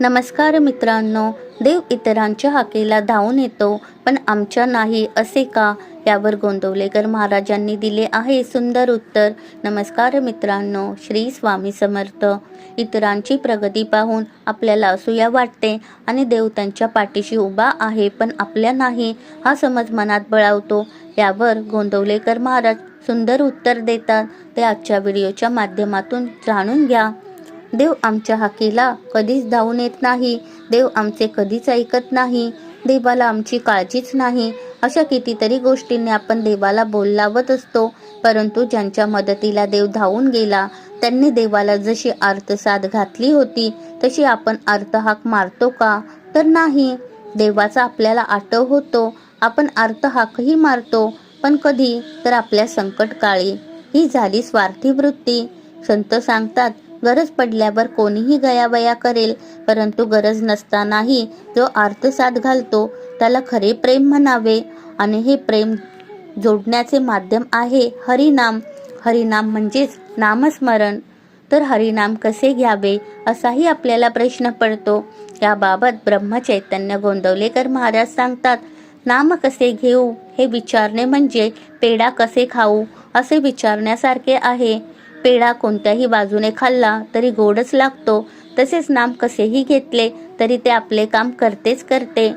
नमस्कार मित्रांनो देव इतरांच्या हाकेला धावून येतो पण आमच्या नाही असे का? यावर गोंदवलेकर महाराजांनी दिले आहे सुंदर उत्तर. नमस्कार मित्रांनो श्री स्वामी समर्थ. इतरांची प्रगती पाहून आपल्याला असूया वाटते आणि देव त्यांच्या पाठीशी उभा आहे पण आपल्या नाही हा समज मनात बळावतो. यावर गोंदवलेकर महाराज सुंदर उत्तर देतात. ते आजच्या व्हिडिओच्या माध्यमातून जाणून घ्या. देव आमच्या हाकेला कधीच धावून येत नाही. देव आमचे कधीच ऐकत नाही. देवाला आमची काळजीच नाही. अशा कितीतरी गोष्टींनी आपण देवाला बोल लावत असतो. परंतु ज्यांच्या मदतीला देव धावून गेला त्यांनी देवाला जशी अर्थसाध घातली होती तशी आपण अर्थहाक मारतो का? तर नाही. देवाचा आपल्याला आटव होतो. आपण अर्थहाकही मारतो. पण कधी? तर आपल्या संकटकाळी. ही झाली स्वार्थी वृत्ती. संत सांगतात गरज पडल्यावर कोणीही गयावया करेल परंतु गरज नसतानाही जो अर्थसाथ घालतो त्याला खरे प्रेम म्हणावे. आणि हे प्रेम जोडण्याचे माध्यम आहे हरिनाम. हरिनाम म्हणजेच नामस्मरण. तर हरिनाम कसे घ्यावे असाही आपल्याला प्रश्न पडतो. याबाबत ब्रह्मचैतन्य गोंदवलेकर महाराज सांगतात नाम कसे घेऊ? हे विचारणे म्हणजे पेढा कसे खाऊ? असे विचारण्यासारखे आहे. पेढा कोणत्याही बाजूने खाल्ला तरी गोडच लागतो. तसेच नाम कसेही घेतले तरी ते आपले काम करतेच करते.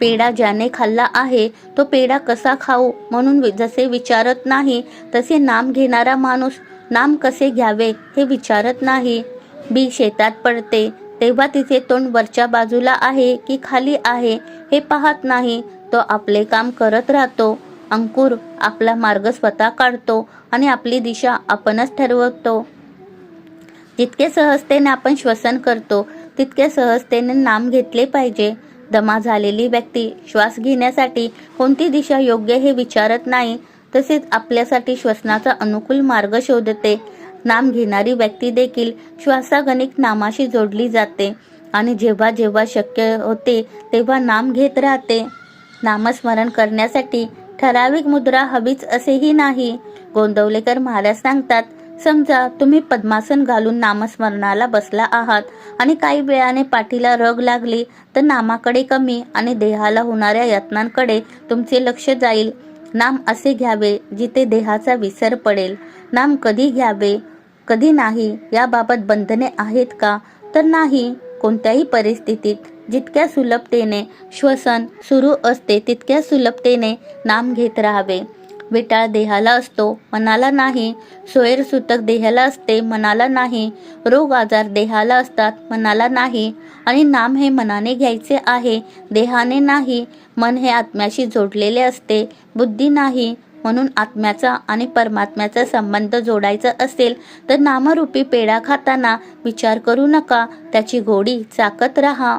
पेढा ज्याने खाल्ला आहे तो पेढा कसा खाऊ म्हणून जसे विचारत नाही तसे नाम घेणारा माणूस नाम कसे घ्यावे हे विचारत नाही. बी शेतात पडते तेव्हा तिचे तोंड वरच्या बाजूला आहे की खाली आहे हे पाहत नाही तो आपले काम करत राहतो. अंकुर आपला मार्ग स्वतः काढतो आणि आपली दिशा आपणच ठरवतो. जितके सहजतेने आपण श्वसन करतो तितके सहजतेने नाम घेतले पाहिजे. दमा झालेली व्यक्ती श्वास घेण्यासाठी कोणती दिशा योग्य हे विचारत नाही तसेच आपल्यासाठी श्वसनाचा अनुकूल मार्ग शोधते. नाम घेणारी व्यक्ती देखील श्वासागणिक नामाशी जोडली जाते आणि जेव्हा जेव्हा शक्य होते तेव्हा नाम घेत राहते. नामस्मरण करण्यासाठी ठराविक मुद्रा हवीच असेही नाही. गोंदवलेकर महाराज सांगतात समजा तुम्ही पद्मासन घालून नामस्मरणाला बसला आहात आणि काही वेळाने पाठीला रग लागली तर नामाकडे कमी आणि देहाला होणाऱ्या यत्नांकडे तुमचे लक्ष जाईल. नाम असे घ्यावे जिथे देहाचा विसर पडेल. नाम कधी घ्यावे कधी नाही याबाबत बंधने आहेत का? तर नाही. कोणत्याही परिस्थितीत जितक्या सुलभतेने श्वसन सुरू असते तितक्या सुलभतेने नाम घेत राहावे. विटाळ देहाला असतो मनाला नाही. सोयरसूतक देहाला असते मनाला नाही. रोग आजार देहाला असतात मनाला नाही. आणि नाम हे मनाने घ्यायचे आहे देहाने नाही. मन हे आत्म्याशी जोडलेले असते बुद्धी नाही. म्हणून आत्म्याचा आणि परमात्म्याचा संबंध जोडायचा असेल तर नामरूपी पेढा खाताना विचार करू नका. त्याची गोडी चाकत राहा.